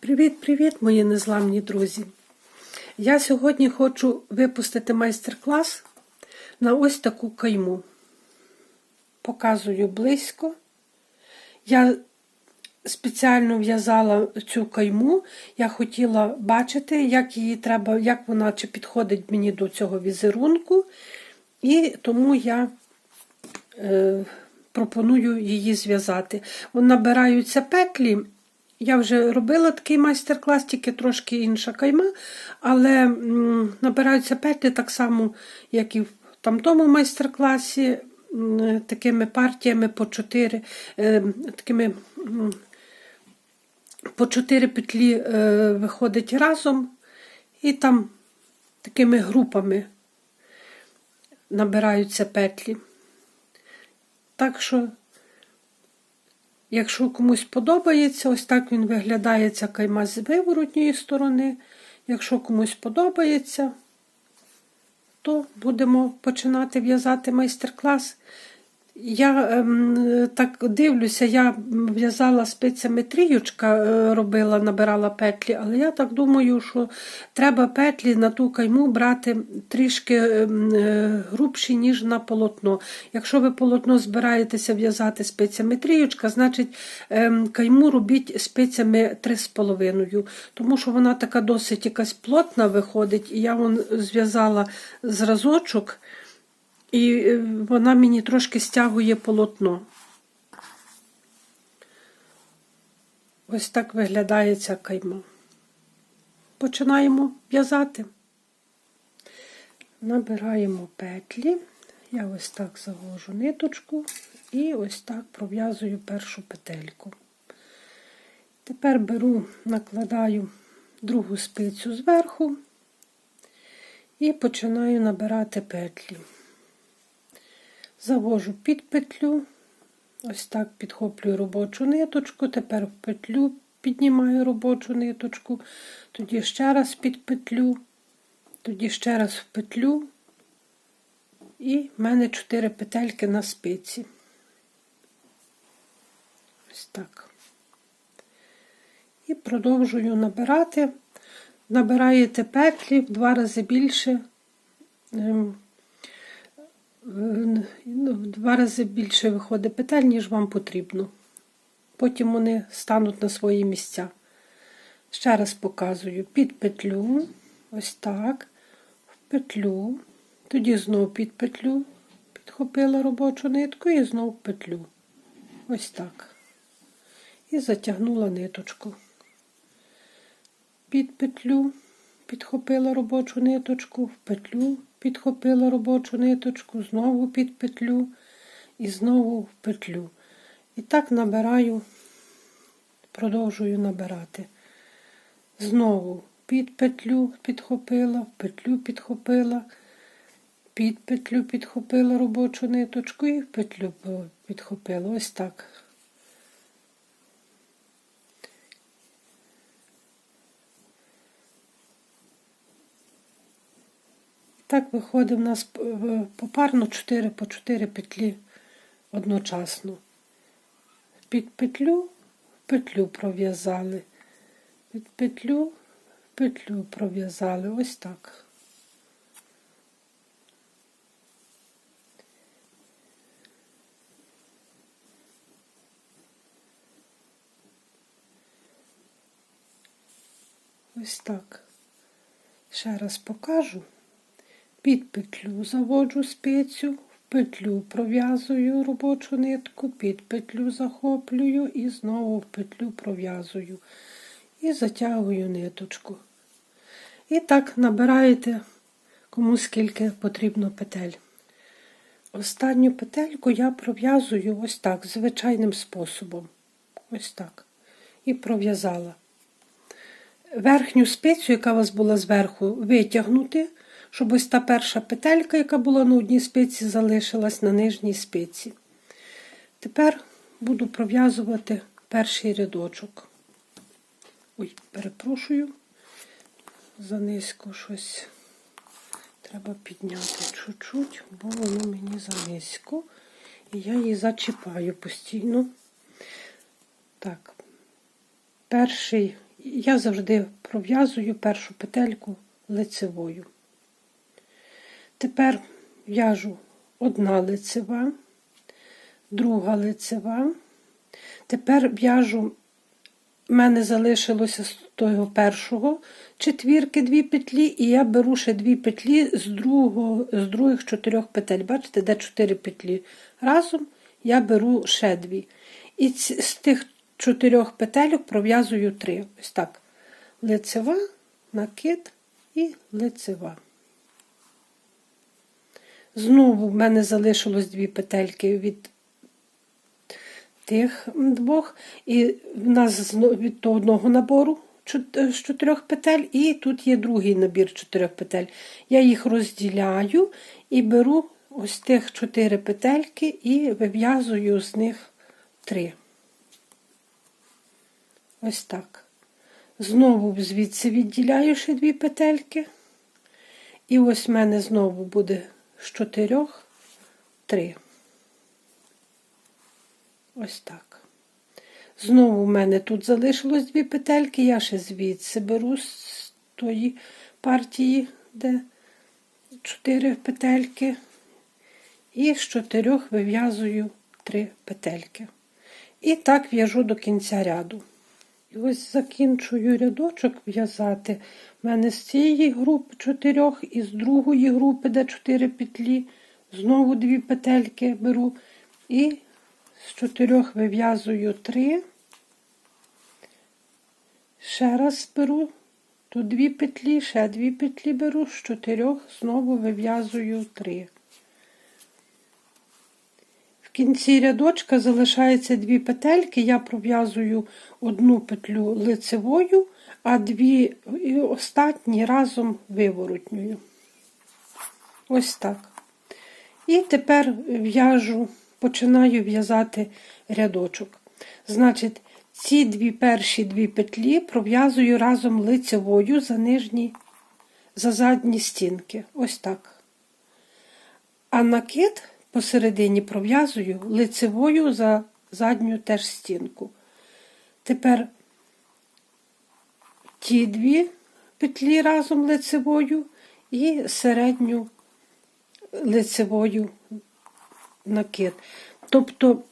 Привіт-привіт, мої незламні друзі! Я сьогодні хочу випустити майстер-клас на ось таку кайму. Показую близько. Я спеціально в'язала цю кайму. Я хотіла бачити, як її треба, як вона чи підходить мені до цього візерунку. І тому я е, пропоную її зв'язати. Набираються петлі. Я вже робила такий майстер-клас, тільки трошки інша кайма, але набираються петлі так само, як і в там тому майстер-класі, такими партіями по 4, е, такими по 4 петлі е, виходить разом, і там такими групами набираються петлі. Так що Якщо комусь подобається, ось так він виглядає ця кайма з виворотньої сторони. Якщо комусь подобається, то будемо починати в'язати майстер-клас. Я ем, так дивлюся, я в'язала спицями тріючка, е, робила, набирала петлі, але я так думаю, що треба петлі на ту кайму брати трішки ем, е, грубші, ніж на полотно. Якщо ви полотно збираєтеся в'язати спицями тріючка, значить ем, кайму робіть спицями 3,5, тому що вона така досить якась плотна виходить, і я зв'язала зразочок. І е, вона мені трошки стягує полотно. Ось так виглядає ця кайма. Починаємо в'язати. Набираємо петлі. Я ось так завожу ниточку і ось так пров'язую першу петельку. Тепер беру, накладаю другу спицю зверху і починаю набирати петлі. Завожу під петлю, ось так підхоплюю робочу ниточку, тепер в петлю піднімаю робочу ниточку, тоді ще раз під петлю, тоді ще раз в петлю, і в мене 4 петельки на спиці. Ось так. І продовжую набирати. Набираєте петлі в два рази більше. Ну, в два рази більше виходить петель, ніж вам потрібно. Потім вони стануть на свої місця. Ще раз показую під петлю, ось так, в петлю, тоді знову під петлю, підхопила робочу нитку і знову в петлю. Ось так. І затягнула ниточку. Під петлю, підхопила робочу ниточку, в петлю підхопила робочу ниточку, знову під петлю і знову в петлю. І так набираю, продовжую набирати. Знову під петлю підхопила, петлю підхопила, під петлю підхопила робочу ниточку і в петлю підхопила. Ось так. Так виходить у нас попарно 4 по 4 петлі одночасно. Під петлю петлю пров'язали, під петлю петлю пров'язали. Ось так. Ось так. Ще раз покажу. Під петлю заводжу спицю, в петлю пров'язую робочу нитку, під петлю захоплюю і знову в петлю пров'язую і затягую ниточку. І так набираєте кому скільки потрібно петель. Останню петельку я пров'язую ось так, звичайним способом. Ось так. І пров'язала. Верхню спицю, яка у вас була зверху, витягнути щоб ось та перша петелька, яка була на одній спиці, залишилась на нижній спиці. Тепер буду пров'язувати перший рядочок. Ой, перепрошую, занизько щось треба підняти чуть-чуть, бо воно мені занизько. І я її зачіпаю постійно. Так, перший я завжди пров'язую першу петельку лицевою. Тепер в'яжу одна лицева, друга лицева. Тепер в'яжу, в мене залишилося з того першого четвірки дві петлі, і я беру ще дві петлі з, другого, з других чотирьох петель. Бачите, де чотири петлі. Разом я беру ще дві. І з тих чотирьох петельок пров'язую три. Ось так. Лицева, накид і лицева. Знову в мене залишилось дві петельки від тих двох, і в нас від того одного набору з чотирьох петель, і тут є другий набір чотирьох петель. Я їх розділяю і беру ось тих чотири петельки і вив'язую з них три. Ось так. Знову звідси відділяю ще дві петельки. І ось в мене знову буде з чотирьох три. Ось так. Знову в мене тут залишилось дві петельки. Я ще звідси беру з тої партії, де чотири петельки. І з чотирьох вив'язую три петельки. І так в'яжу до кінця ряду. І ось закінчую рядочок в'язати. У мене з цієї групи чотирьох і з другої групи, де чотири петлі, знову дві петельки беру. І з чотирьох вив'язую три. Ще раз беру. Тут дві петлі, ще дві петлі беру, з чотирьох знову вив'язую три. Кінці рядочка залишається дві петельки, я пров'язую одну петлю лицевою, а дві і остатні разом виворотньою. Ось так. І тепер в'яжу, починаю в'язати рядочок. Значить, ці дві перші дві петлі пров'язую разом лицевою за нижні, за задні стінки. Ось так. А накид посередині пров'язую лицевою за задню теж стінку. Тепер ті дві петлі разом лицевою і середню лицевою накид. Тобто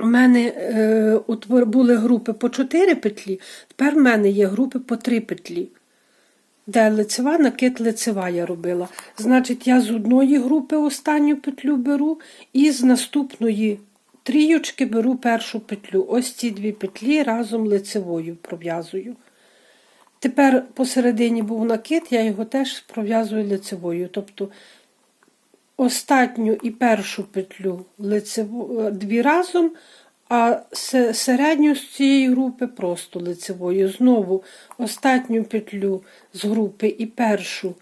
у мене е, були групи по 4 петлі, тепер в мене є групи по 3 петлі. Де лицева, накид лицева я робила. Значить, я з одної групи останню петлю беру, і з наступної трійочки беру першу петлю. Ось ці дві петлі разом лицевою пров'язую. Тепер посередині був накид, я його теж пров'язую лицевою. Тобто остатню і першу петлю лицеву, е, дві разом, а середню з цієї групи просто лицевою. Знову остатню петлю з групи і першу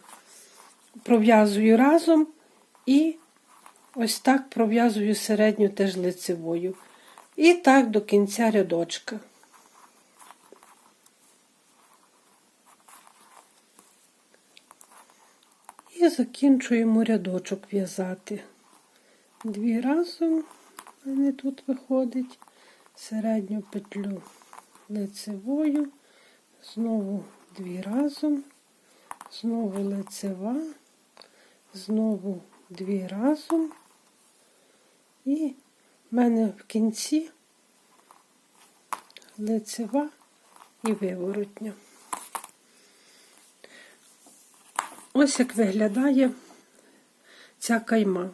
пров'язую разом, і ось так пров'язую середню теж лицевою. І так до кінця рядочка. І закінчуємо рядочок в'язати. Дві разом мене тут виходить середню петлю лицевою, знову дві разом, знову лицева, знову дві разом. І в мене в кінці лицева і виворотня. Ось як виглядає ця кайма.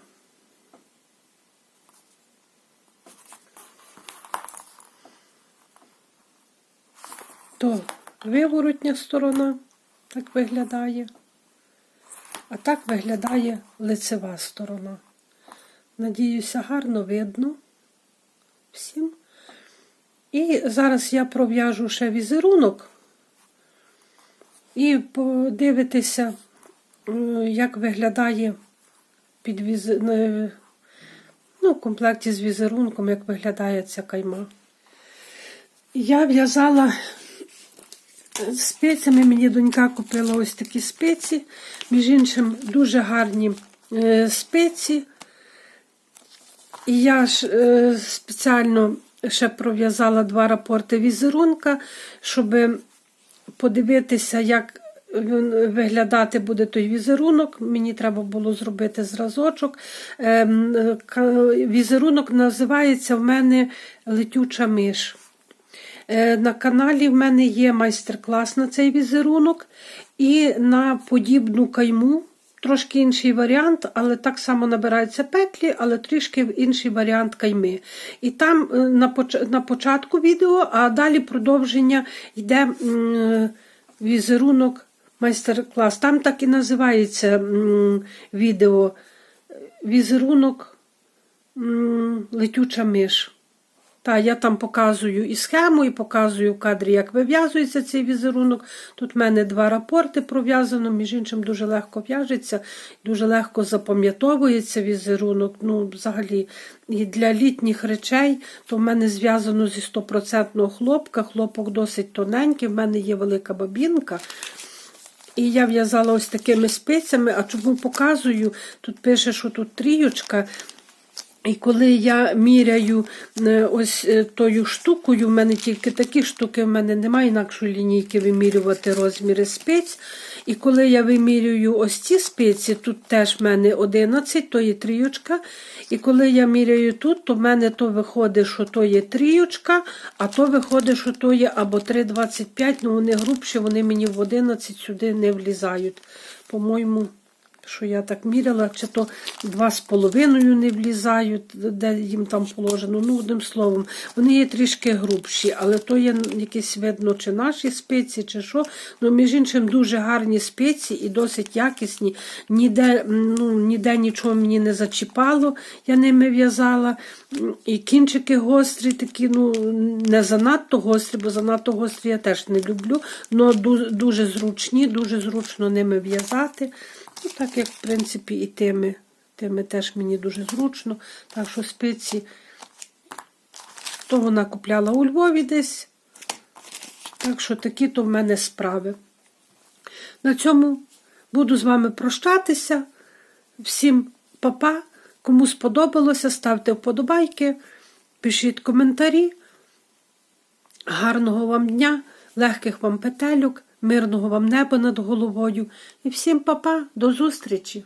То виворотня сторона так виглядає, а так виглядає лицева сторона. Надіюся, гарно видно всім. І зараз я пров'яжу ще візерунок і подивитися, е, як виглядає під віз... ну, в комплекті з візерунком, як виглядає ця кайма. Я в'язала спецями, мені донька купила ось такі спеці, між іншим, дуже гарні е, спеці. І я ж е, спеціально ще пров'язала два рапорти візерунка, щоб подивитися, як виглядати буде той візерунок. Мені треба було зробити зразочок. Ем, е, Візерунок називається в мене летюча миш. Е, На каналі в мене є майстер-клас на цей візерунок, і на подібну кайму. Трошки інший варіант, але так само набираються петлі, але трішки інший варіант кайми. І там е, на, поч- на початку відео, а далі продовження йде візерунок майстер-клас. Там так і називається відео візерунок летюча миш. Та, я там показую і схему, і показую в кадрі, як вив'язується цей візерунок. Тут в мене два рапорти пров'язано, між іншим дуже легко в'яжеться, дуже легко запам'ятовується візерунок. Ну, взагалі, і для літніх речей, то в мене зв'язано зі 100% хлопка. Хлопок досить тоненький, в мене є велика бабінка. І я в'язала ось такими спицями, а чому показую? Тут пише, що тут тріючка. І коли я міряю е, ось е, тою штукою, в мене тільки такі штуки, в мене немає інакшої лінійки вимірювати розміри спиць. І коли я вимірюю ось ці спиці, тут теж в мене 11, то є тріючка. І коли я міряю тут, то в мене то виходить, що то є тріючка, а то виходить, що то є або 3,25, ну вони грубші, вони мені в 11 сюди не влізають. По-моєму, що я так міряла, чи то два з половиною не влізають, де їм там положено. Ну, одним словом, вони є трішки грубші, але то є якісь видно, чи наші спеці, чи що. Ну, між іншим, дуже гарні спеці і досить якісні. Ніде, ну, ніде нічого мені не зачіпало, я ними в'язала. І кінчики гострі, такі, ну, не занадто гострі, бо занадто гострі я теж не люблю, але дуже зручні, дуже зручно ними в'язати. Ну, так як, в принципі, і тими. Тими теж мені дуже зручно. Так що спиці, то вона купляла у Львові десь. Так що такі то в мене справи. На цьому буду з вами прощатися. Всім папа. Кому сподобалося, ставте вподобайки, пишіть коментарі. Гарного вам дня, легких вам петельок, мирного вам неба над головою. І всім папа, до зустрічі!